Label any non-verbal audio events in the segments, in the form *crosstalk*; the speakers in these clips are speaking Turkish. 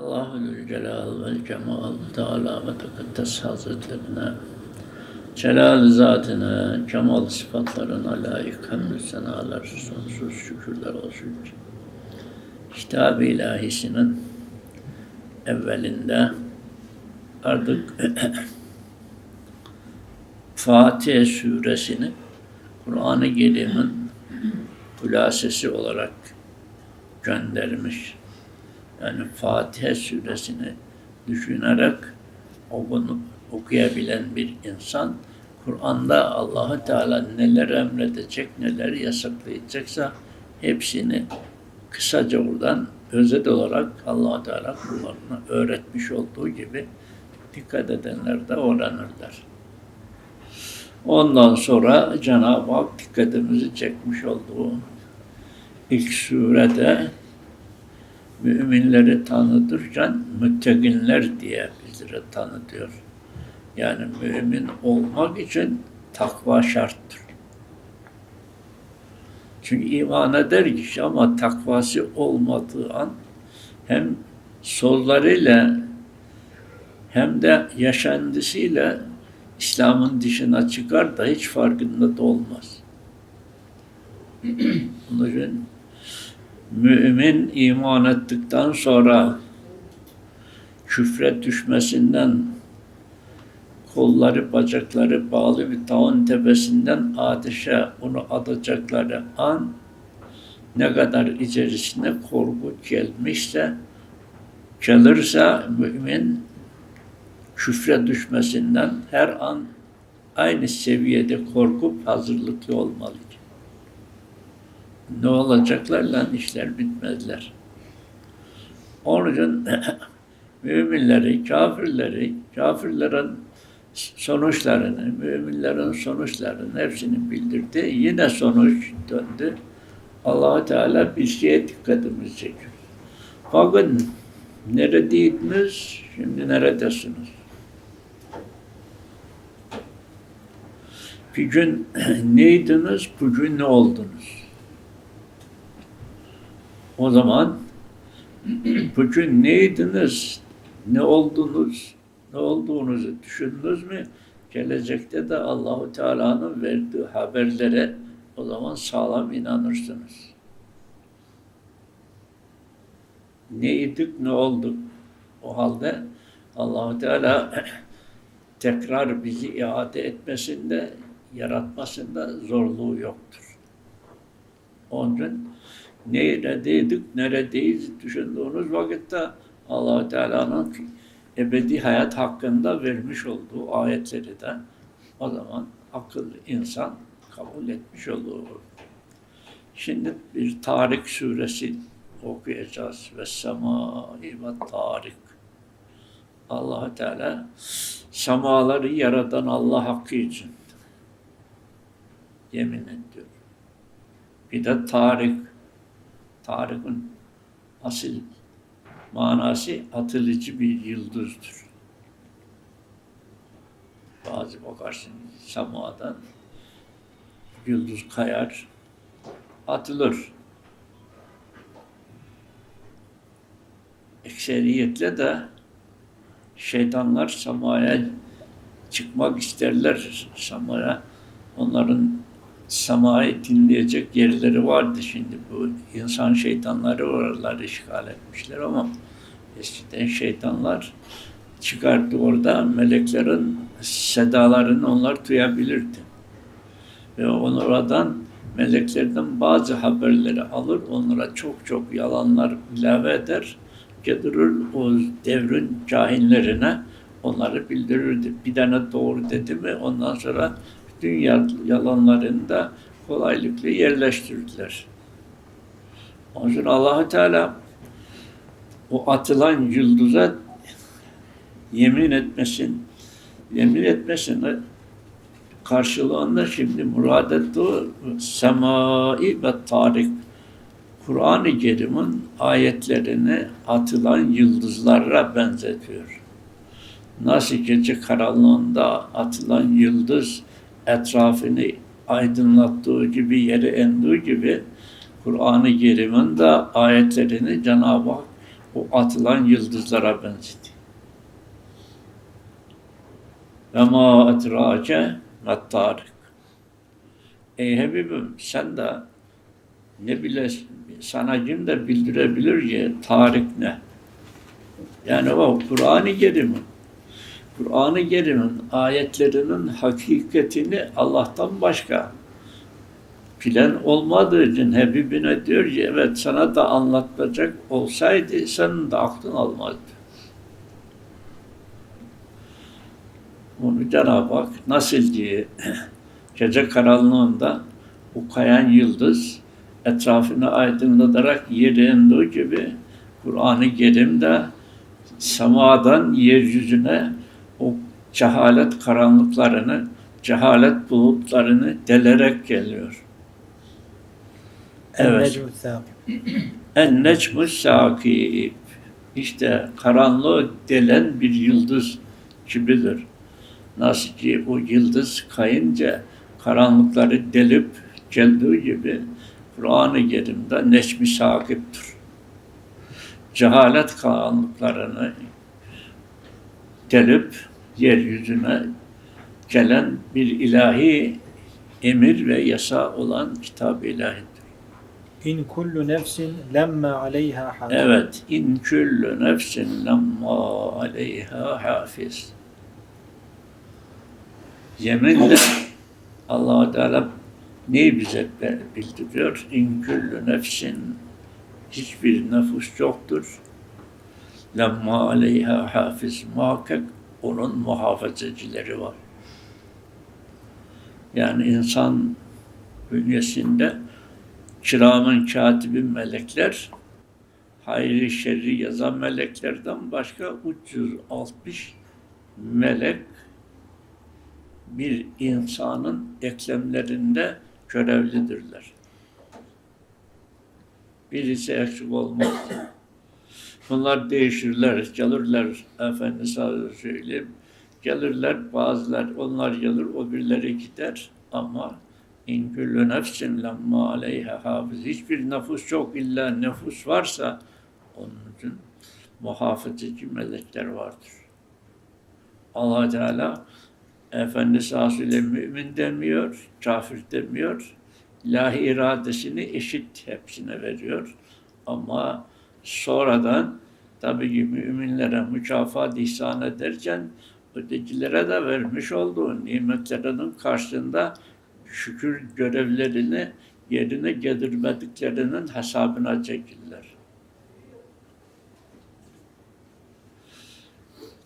Allahu Celal ve Cemal Teala ve Tekaddes Hazretlerine Celal zatine, kemal sıfatlarına layık hamdü senalar, sonsuz şükürler olsun ki Kitab-ı ilahisinin evvelinde artık *clears throat* Fatih suresini Kur'an-ı Kerim'in *clears throat* hülasesi olarak göndermiş. Yani Fatiha suresini düşünerek okunu, okuyabilen bir insan Kur'an'da Allahu Teala neler emredecek, neler yasaklayacaksa hepsini kısaca buradan özet olarak allah Teala kullarına öğretmiş olduğu gibi dikkat edenler de öğrenirler. Ondan sonra Cenab-ı Hak dikkatimizi çekmiş olduğu ilk surede müminleri tanıtırken mütteginler diye bizlere tanıtıyor. Yani mümin olmak için takva şarttır. Çünkü iman eder kişi ama takvası olmadığı an hem sollarıyla hem de yaşantısıyla İslam'ın dışına çıkar da hiç farkında da olmaz. *clears throat* Onun için mümin iman ettikten sonra küfre düşmesinden kolları bacakları bağlı bir dağın tepesinden ateşe onu atacakları an ne kadar içerisine korku gelmişse gelirse mümin küfre düşmesinden her an aynı seviyede korkup hazırlıklı olmalı. Ne olacaklar lan işler bitmezler. Onun için *laughs* müminleri, kafirleri, kafirlerin sonuçlarını, müminlerin sonuçlarını hepsini bildirdi. Yine sonuç döndü. allah Teala bir şeye dikkatimizi çekiyor. Bakın neredeydiniz, şimdi neredesiniz? Bir gün *laughs* neydiniz, bugün ne oldunuz? O zaman *clears throat* bugün neydiniz, ne oldunuz, ne olduğunuzu düşündünüz mü? Gelecekte de Allahu Teala'nın verdiği haberlere o zaman sağlam inanırsınız. Neydik, ne olduk? O halde Allahu Teala *clears throat* tekrar bizi iade etmesinde, yaratmasında zorluğu yoktur. Onun için neredeydik, neredeyiz düşündüğünüz vakitte allah Teala'nın ebedi hayat hakkında vermiş olduğu ayetleri de o zaman akıllı insan kabul etmiş olur. Şimdi bir Tarık suresi okuyacağız. Ve semai ve Tarık. allah Teala semaları yaradan Allah hakkı için yemin ediyor. Bir de Tarık Tarık'ın asil manası atılıcı bir yıldızdır. Bazı bakarsın samadan yıldız kayar, atılır. Ekseriyetle de şeytanlar samaya çıkmak isterler samaya. Onların semayı dinleyecek yerleri vardı şimdi bu insan şeytanları oraları işgal etmişler ama eskiden şeytanlar çıkardı orada meleklerin sedalarını onlar duyabilirdi. Ve oradan meleklerden bazı haberleri alır, onlara çok çok yalanlar ilave eder, getirir o devrin cahillerine onları bildirirdi. Bir tane doğru dedi mi ondan sonra dünya yalanlarını da kolaylıkla yerleştirdiler. Onun için allah Teala o atılan yıldıza yemin etmesin, yemin etmesin karşılığında şimdi murad ettiği semai ve tarik Kur'an-ı Kerim'in ayetlerini atılan yıldızlara benzetiyor. Nasıl gece karanlığında atılan yıldız etrafını aydınlattığı gibi, yere endiği gibi Kur'an-ı Kerim'in de ayetlerini Cenab-ı Hak o atılan yıldızlara benzedi. Ve ma etrake mettarık. Ey Habibim sen de ne bile sana kim de bildirebilir ki Tarık ne? Yani o Kur'an-ı Kerim'in Kur'an-ı Kerim'in ayetlerinin hakikatini Allah'tan başka bilen olmadığı için Habibine diyor ki evet sana da anlatacak olsaydı senin de aklın almazdı. Onu Cenab-ı Hak nasıl ki *clears throat* gece karanlığında o kayan yıldız etrafını aydınlatarak yere gibi Kur'an-ı Kerim'de semadan yeryüzüne cehalet karanlıklarını, cehalet bulutlarını delerek geliyor. Evet. En necmü sakib. İşte karanlığı delen bir yıldız gibidir. Nasıl ki o yıldız kayınca karanlıkları delip geldiği gibi Kur'an-ı Kerim'de necmi sakiptir. Cehalet karanlıklarını delip yeryüzüne gelen bir ilahi emir ve yasa olan kitab-ı ilahidir. İn kullu nefsin lemma aleyha hafiz. Evet, in küllü nefsin lemma aleyha hafiz. Yeminle allah Teala neyi bize bildiriyor? İn küllü nefsin hiçbir nefus yoktur. Lemma aleyha hafiz. Muhakkak onun muhafazecileri var. Yani insan bünyesinde kiramın katibin melekler hayri şerri yazan meleklerden başka 360 melek bir insanın eklemlerinde görevlidirler. Birisi eksik olmaz. Bunlar değişirler, gelirler efendi sadece söyleyeyim. Gelirler bazılar, onlar gelir, o birileri gider ama in küllü nefsin lemma aleyha hafız. Hiçbir nefus yok illa nefus varsa onun için muhafızcı melekler vardır. allah Teala Efendisi Asile mümin demiyor, kafir demiyor. İlahi iradesini eşit hepsine veriyor. Ama sonradan tabii ki müminlere mükafat ihsan ederken ötekilere de vermiş olduğu nimetlerinin karşılığında şükür görevlerini yerine getirmediklerinin hesabına çekirler.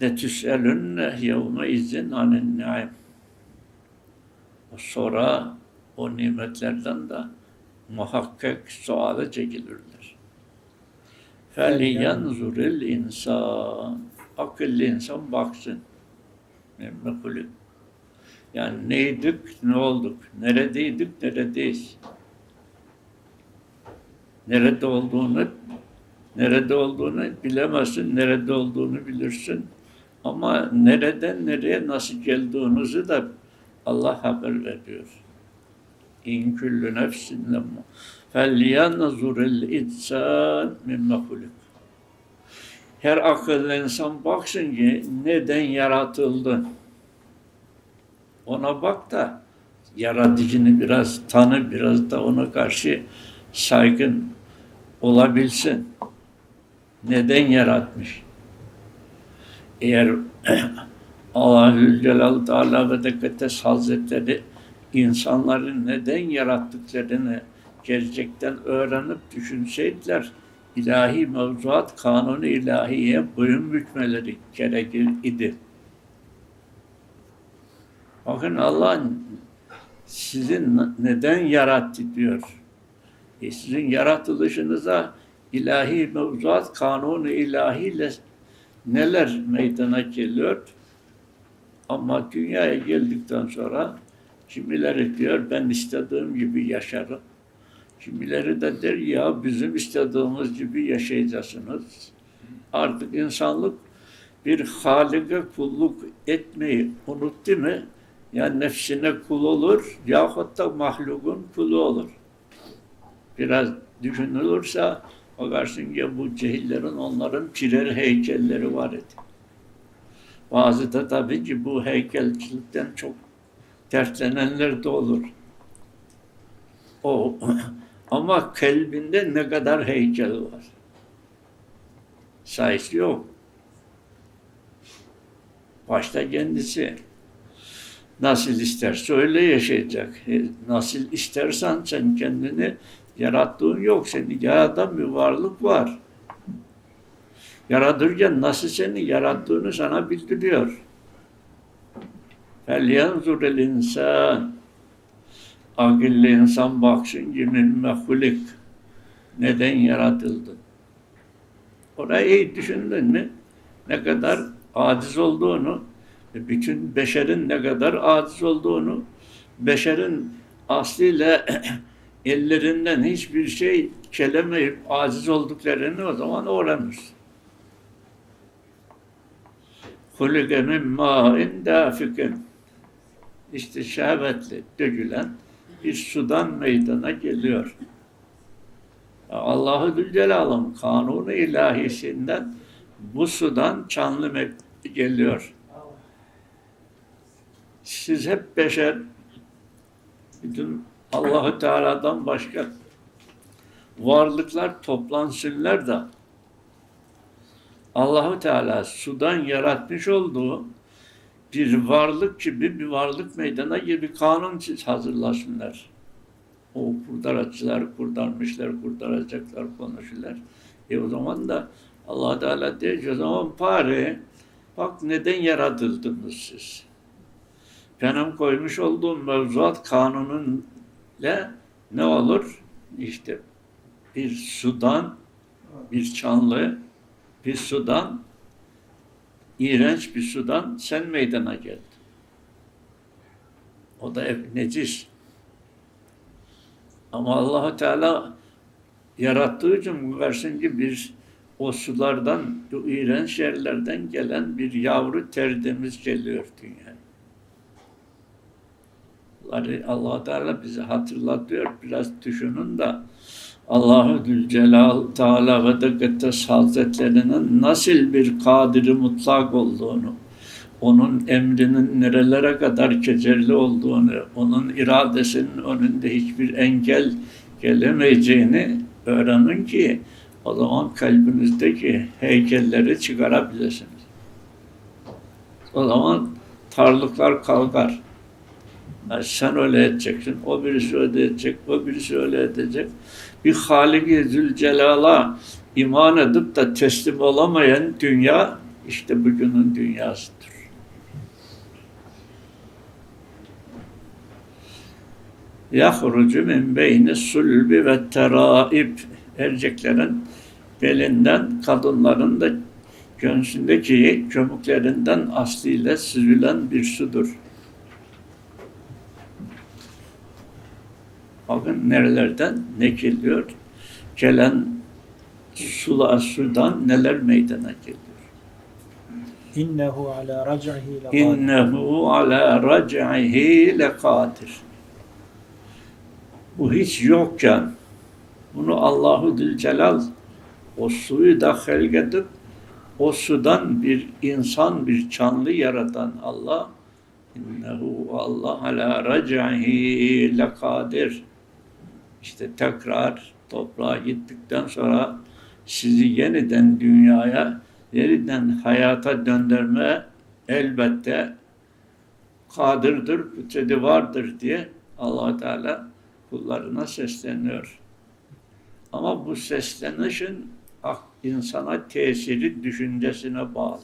Letüselünne yevme izin anin naim. Sonra o nimetlerden de muhakkak suale çekilirler. Felyanzuril insan. Akıllı insan baksın. Memmekulü. Yani neydik, ne olduk, neredeydik, neredeyiz. Nerede olduğunu, nerede olduğunu bilemezsin, nerede olduğunu bilirsin. Ama nereden nereye nasıl geldiğinizi de Allah haber veriyor. İn küllü nefsin felyanzuril insan mimme huluk. Her akıllı insan baksın ki neden yaratıldı. Ona bak da yaratıcını biraz tanı, biraz da ona karşı saygın olabilsin. Neden yaratmış? Eğer *clears throat* Allahü Celal Teala ve Dekkates Hazretleri insanları neden yarattıklarını gerçekten öğrenip düşünseydiler, ilahi mevzuat kanunu ilahiye boyun bükmeleri gerekir idi. Bakın Allah sizin neden yarattı diyor. E sizin yaratılışınıza ilahi mevzuat kanunu ilahiyle neler meydana geliyor? Ama dünyaya geldikten sonra kimileri diyor ben istediğim gibi yaşarım. Kimileri de der ya bizim istediğimiz gibi yaşayacaksınız. Artık insanlık bir Halik'e kulluk etmeyi unuttu mu? Ya nefsine kul olur yahut da mahlukun kulu olur. Biraz düşünülürse Bakarsın ki bu cehillerin onların pirer heykelleri var idi. Bazı da tabii ki bu heykelcilikten çok dertlenenler de olur. O ama kalbinde ne kadar heykel var. Sayısı yok. Başta kendisi. Nasıl isterse öyle yaşayacak. E, Nasıl istersen sen kendini yarattığın yok. Seni yaratan bir varlık var. Yaratırken nasıl seni yarattığını sana bildiriyor. فَلْيَنْظُرِ الْاِنْسَانِ Akıllı insan baksın ki mimme hulik. Neden yaratıldın? Orayı iyi düşündün mü? Ne kadar aciz olduğunu, bütün beşerin ne kadar aciz olduğunu, beşerin aslıyla *clears throat* ellerinden hiçbir şey kelemeyip aciz olduklarını o zaman öğrenirsin. Hulike min mâin dâfikin. İşte dökülen bir sudan meydana geliyor. Allahu Zülcelal'ın kanunu ilahisinden bu sudan canlı me- geliyor. Siz hep beşer, bütün Allahu Teala'dan başka varlıklar toplansınlar da Allahu Teala sudan yaratmış olduğu bir varlık gibi bir varlık meydana gibi kanun hazırlasınlar. O kurtarıcılar kurtarmışlar, kurtaracaklar konuşurlar. E o zaman da allah Teala o zaman bari bak neden yaratıldınız siz? Benim koymuş olduğum mevzuat kanunuyla ne olur? İşte bir sudan, bir çanlı, bir sudan, iğrenç bir sudan sen meydana geldin. O da hep necis. Ama Allahu Teala yarattığı için ki bir o sulardan, o iğrenç yerlerden gelen bir yavru tertemiz geliyor dünyaya. Allah Teala bize hatırlatıyor. Biraz düşünün de Allahu Zülcelal Teala ve Dekaddes Hazretlerinin nasıl bir kadiri mutlak olduğunu, onun emrinin nerelere kadar geçerli olduğunu, onun iradesinin önünde hiçbir engel gelemeyeceğini öğrenin ki o zaman kalbinizdeki heykelleri çıkarabilirsiniz. O zaman tarlıklar kalkar. Yani sen öyle edeceksin, o birisi öyle edecek, o birisi öyle edecek. Bir Halik-i Zülcelal'a iman edip de teslim olamayan dünya işte bugünün dünyasıdır. yahrucu min beyni sulbi ve teraib erkeklerin belinden kadınların da göğsündeki kömüklerinden aslıyla süzülen bir sudur. Bakın nerelerden ne geliyor? Gelen sula sudan neler meydana geliyor. İnnehu ala rac'ihi lekadir. İnnehu ala rac'ihi lekadir. Bu hiç yokken bunu Allahu Zülcelal o suyu da halkedip o sudan bir insan, bir canlı yaratan Allah innehu Allah ala rac'ihi lekadir. İşte tekrar toprağa gittikten sonra sizi yeniden dünyaya, yeniden hayata döndürme elbette kadirdir, kudreti vardır diye allah Teala kullarına sesleniyor. Ama bu seslenişin insana tesiri düşüncesine bağlı.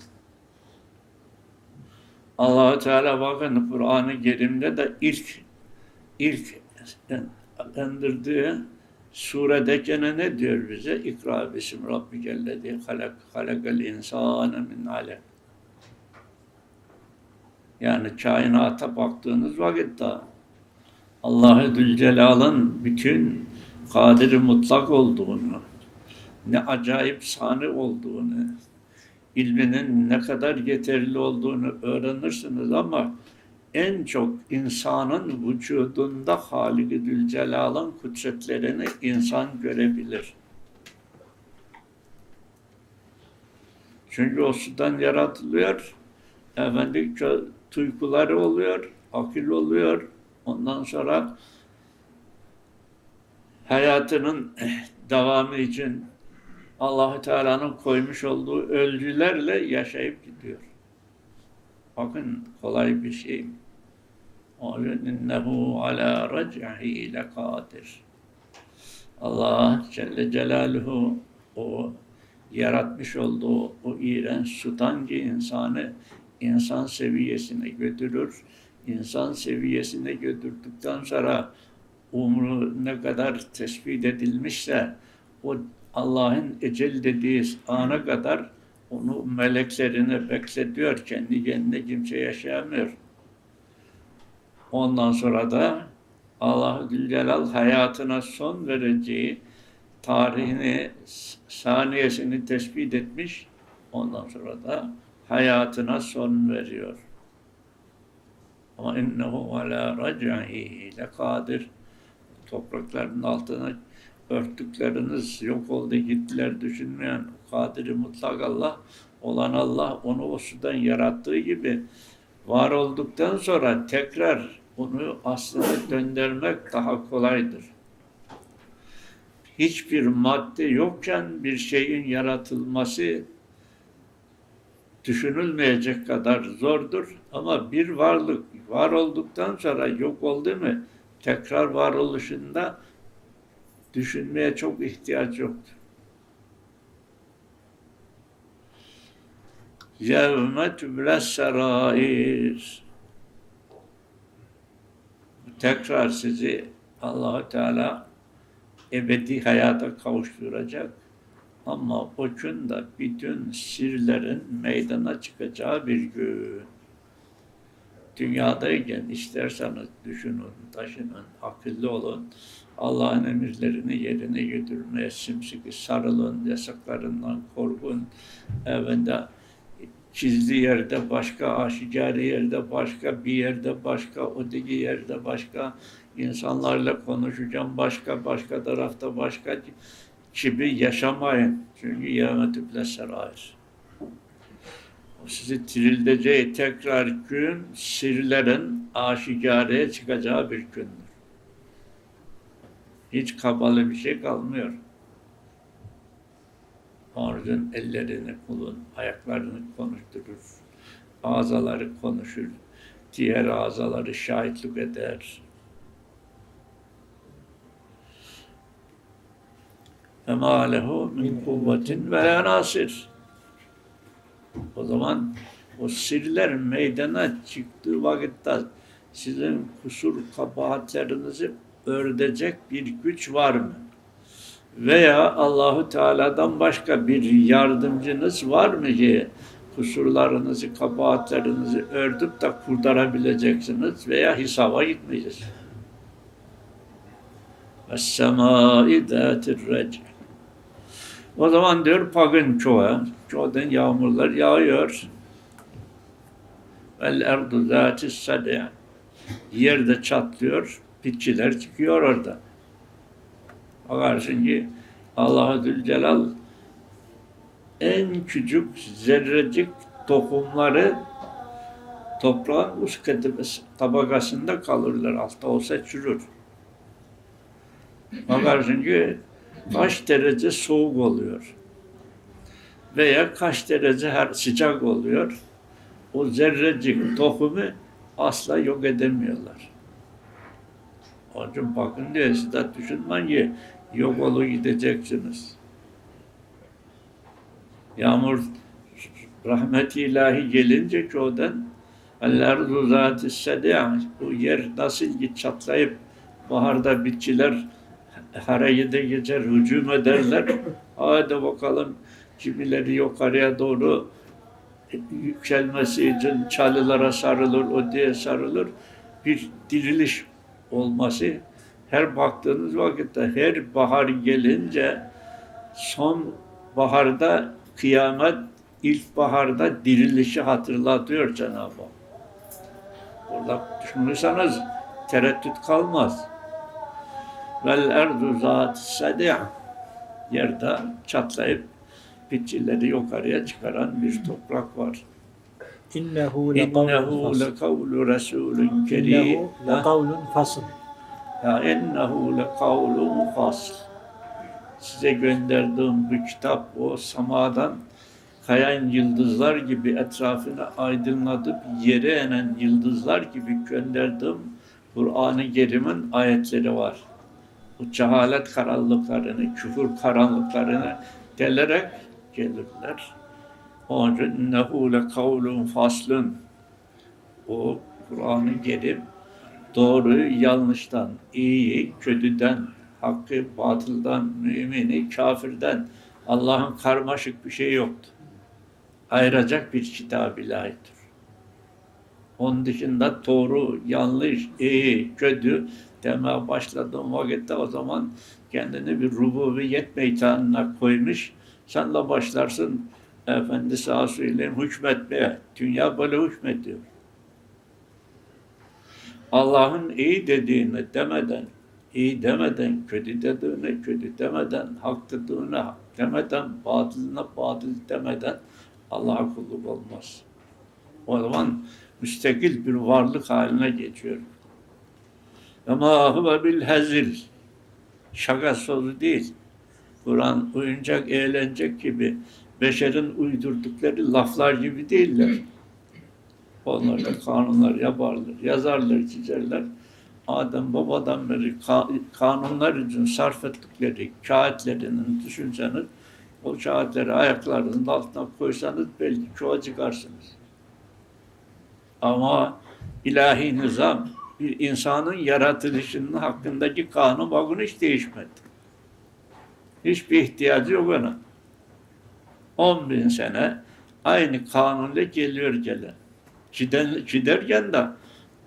allah Teala bakın Kur'an-ı Kerim'de de ilk ilk indirdiği surede gene ne diyor bize? İkra bisim rabbikellezi halak halakal insane min alek. Yani kainata baktığınız vakitte Allah-u Zülcelal'ın bütün kadir mutlak olduğunu, ne acayip sani olduğunu, ilminin ne kadar yeterli olduğunu öğrenirsiniz ama en çok insanın vücudunda Halik-i Zülcelal'ın kudretlerini insan görebilir. Çünkü o sudan yaratılıyor. Efendim tuykuları oluyor, akıl oluyor. Ondan sonra hayatının devamı için Allahu Teala'nın koymuş olduğu ölçülerle yaşayıp gidiyor. Bakın kolay bir şey. mi? Yüzden innehu ala rac'ihi lekadir. Allah Celle Celaluhu o yaratmış olduğu o iğrenç sudan ki insanı insan seviyesine götürür. İnsan seviyesine götürdükten sonra umru ne kadar tespit edilmişse o Allah'ın ecel dediği ana kadar onu meleklerine bekletiyor. Kendi kendine kimse yaşayamıyor. Ondan sonra da Allah Zülcelal hayatına son vereceği tarihini, saniyesini tespit etmiş. Ondan sonra da hayatına son veriyor. Ama innehu ala rac'ihi lekadir. Toprakların altına örttükleriniz yok oldu gittiler düşünmeyen kadiri mutlak Allah olan Allah onu o sudan yarattığı gibi var olduktan sonra tekrar onu aslına döndürmek daha kolaydır. Hiçbir madde yokken bir şeyin yaratılması düşünülmeyecek kadar zordur ama bir varlık var olduktan sonra yok oldu mu tekrar varoluşunda düşünmeye çok ihtiyaç yoktur. Yevme tübles serair. Tekrar sizi allah Teala ebedi hayata kavuşturacak. Ama o gün de bütün sirlerin meydana çıkacağı bir gün. Dünyadayken isterseniz düşünün, taşının, akıllı olun. Allah'ın emirlerini yerine götürmeye simsiki sarılın, yasaklarından korkun. Efendim, çizdiği yerde başka, aşikari yerde başka, bir yerde başka, öteki yerde başka, insanlarla konuşacağım başka, başka tarafta başka gibi yaşamayın. Çünkü yevmetüble serair. O sizi dirildeceği tekrar gün sirlerin aşikareye çıkacağı bir gündür. Hiç kabalı bir şey kalmıyor. Tanrı'nın ellerini, kulun ayaklarını konuşturur. Azaları konuşur. Diğer azaları şahitlik eder. Ve ma lehu min kuvvetin ve la nasir. O zaman o sirler meydana çıktığı vakitte sizin kusur kabahatlerinizi ördecek bir güç var mı? Veya Allahu Teala'dan başka bir yardımcınız var mı ki kusurlarınızı, kabahatlerinizi ördüp de kurtarabileceksiniz veya hesaba gitmeyeceksiniz. Es-semâi dâtir rec. O zaman diyor pagın çoğu, çoğudan yağmurlar yağıyor. Vel erdu zâtis sadâ. Yerde çatlıyor, bitkiler çıkıyor orada. Bakarsın ki Allah-u Zülcelal en küçük zerrecik tohumları toprağın üst tabakasında kalırlar. Altta olsa çürür. Bakarsın ki kaç derece soğuk oluyor. Veya kaç derece her sıcak oluyor. O zerrecik tohumu asla yok edemiyorlar. Onun bakın diye siz de düşünmeyin ki yok olup gideceksiniz. Yağmur rahmet ilahi gelince çoğudan el-erdu zâti sedâ bu yer nasıl ki çatlayıp baharda bitkiler harekete geçer, hücum ederler. *laughs* Hadi bakalım kimileri yukarıya doğru yükselmesi için çalılara sarılır, o diye sarılır. Bir diriliş olması her baktığınız vakitte her bahar gelince son baharda kıyamet ilk baharda dirilişi hatırlatıyor Cenab-ı Hak. Burada düşünürseniz tereddüt kalmaz. Vel erdu zat sedih yerde çatlayıp bitkileri yukarıya çıkaran bir toprak var. İnnehu lekavlun lekavlu Resulün kerim. İnnehu lekavlun fasl. Ya ennehu lekavlu fasl. Size gönderdiğim bu kitap o samadan kayan yıldızlar gibi etrafını aydınlatıp yere inen yıldızlar gibi gönderdiğim Kur'an-ı Kerim'in ayetleri var. Bu cehalet karanlıklarını, küfür karanlıklarını delerek gelirler. İnnehu lekavlun faslun. O Kur'an-ı Kerim doğruyu yanlıştan, iyiyi kötüden, hakkı batıldan, mümini kafirden Allah'ın karmaşık bir şey yoktu. Ayıracak bir kitab ilahidir. Onun dışında doğru, yanlış, iyi, kötü demeye başladığın vakitte o zaman kendini bir rububiyet meydanına koymuş. Sen de başlarsın efendi sağ söyleyeyim hükmetmeye. Dünya böyle hükmediyor. Allah'ın iyi dediğini demeden, iyi demeden, kötü dediğine kötü demeden, hak dediğine demeden, batılına batıl demeden Allah'a kulluk olmaz. O zaman müstakil bir varlık haline geçiyor. Ama huve bil hezil. Şaka sözü değil. Kur'an oyuncak, eğlencek gibi beşerin uydurdukları laflar gibi değiller. Onlar da kanunlar yaparlar, yazarlar, çizerler. Adem babadan beri ka- kanunlar için sarf ettikleri kağıtlarının düşünseniz o kağıtları ayaklarının altına koysanız belki çoğa çıkarsınız. Ama ilahi nizam bir insanın yaratılışının hakkındaki kanun bakın hiç değişmedi. Hiçbir ihtiyacı yok ona. 10 bin sene aynı kanunla geliyor gelen. Giden, giderken de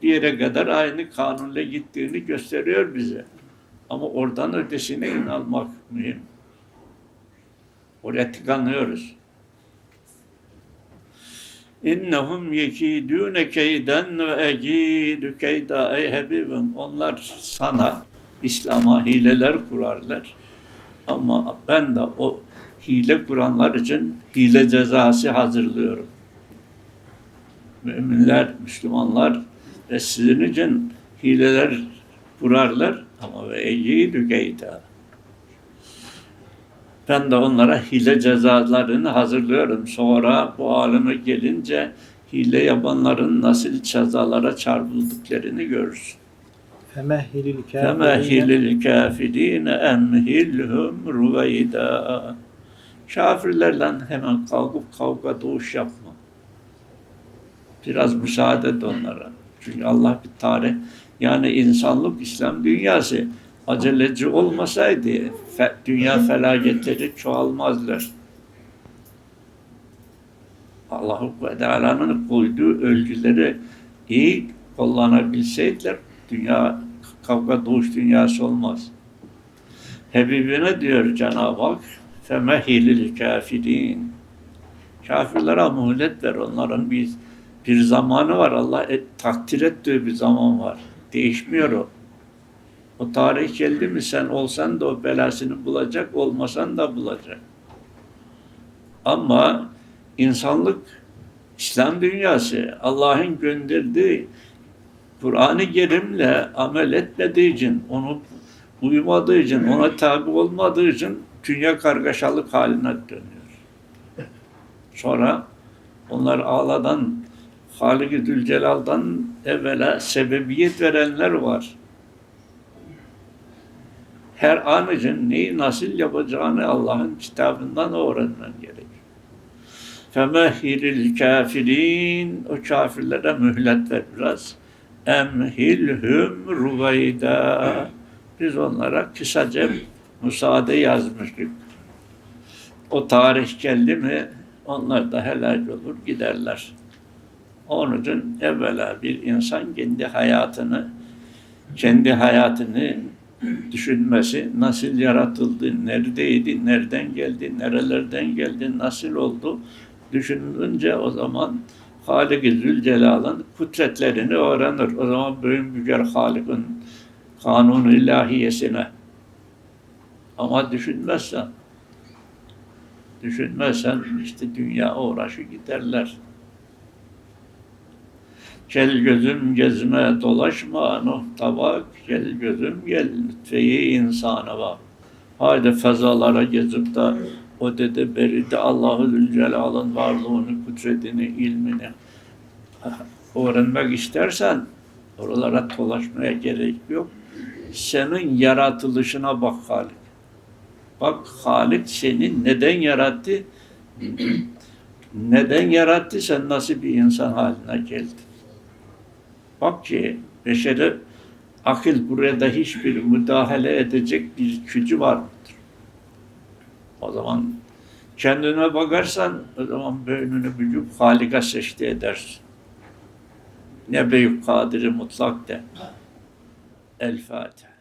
bir yere kadar aynı kanunla gittiğini gösteriyor bize. Ama oradan ötesine inanmak mühim. Oraya tıkanıyoruz. İnnehum yekidûne keyden ve ecîdü keyda ey Habibim. Onlar sana İslam'a hileler kurarlar. Ama ben de o hile kuranlar için hile cezası hazırlıyorum. Müminler, Müslümanlar ve sizin için hileler kurarlar ama ve eyyidü keyda. Ben de onlara hile cezalarını hazırlıyorum. Sonra bu aleme gelince hile yapanların nasıl cezalara çarpıldıklarını görürsün. Femehhilil kâfirine فَمَهِلِ الْكَافِرِينَ اَمْهِلْهُمْ رُوَيْدًا Kafirlerle hemen kalkıp kavga doğuş yapma. Biraz müsaade et onlara. Çünkü Allah bir tarih, yani insanlık, İslam dünyası aceleci olmasaydı fe- dünya felaketleri çoğalmazlar. Allah-u Teala'nın koyduğu ölçüleri iyi kullanabilseydiler dünya kavga doğuş dünyası olmaz. Habibine diyor Cenab-ı Hak femehilil kafirin kafirlere muhlet ver onların. Bir bir zamanı var. Allah et, takdir ettiği bir zaman var. Değişmiyor o. O tarih geldi mi sen olsan da o belasını bulacak olmasan da bulacak. Ama insanlık İslam dünyası Allah'ın gönderdiği Kur'an-ı Kerim'le amel etmediği için, onu uymadığı için, ona tabi olmadığı için dünya kargaşalık haline dönüyor. Sonra onlar ağladan, Halik-i Zülcelal'dan evvela sebebiyet verenler var. Her an için neyi nasıl yapacağını Allah'ın kitabından öğrenmen gerekiyor. Femehhilil kafirin o kafirlere mühlet ver biraz. Emhilhum ruveyda. Biz onlara kısaca müsaade yazmıştık. O tarih geldi mi onlar da helal olur giderler. Onun için evvela bir insan kendi hayatını kendi hayatını düşünmesi, nasıl yaratıldı, neredeydi, nereden geldi, nerelerden geldi, nasıl oldu düşününce o zaman Halik-i Zülcelal'ın kudretlerini öğrenir. O zaman büyük büker Halik'in kanun ilahiyesine. Ama düşünmezsen Düşünmezsen işte dünya uğraşı giderler. Gel gözüm gezme dolaşma nokta bak. Gel gözüm gel lütfeyi insana bak. Haydi fezalara gezip de o dede beride Allahu Zülcelal'ın varlığını, kudretini, ilmini *laughs* öğrenmek istersen oralara dolaşmaya gerek yok. Senin yaratılışına bak Halik. Bak Halik seni neden yarattı? neden yarattı? Sen nasıl bir insan haline geldin? Bak ki beşere akıl burada hiçbir müdahale edecek bir gücü var mıdır? O zaman kendine bakarsan o zaman boynunu büküp Halik'a secde edersin. Ne büyük kadiri mutlak de. El Fatiha.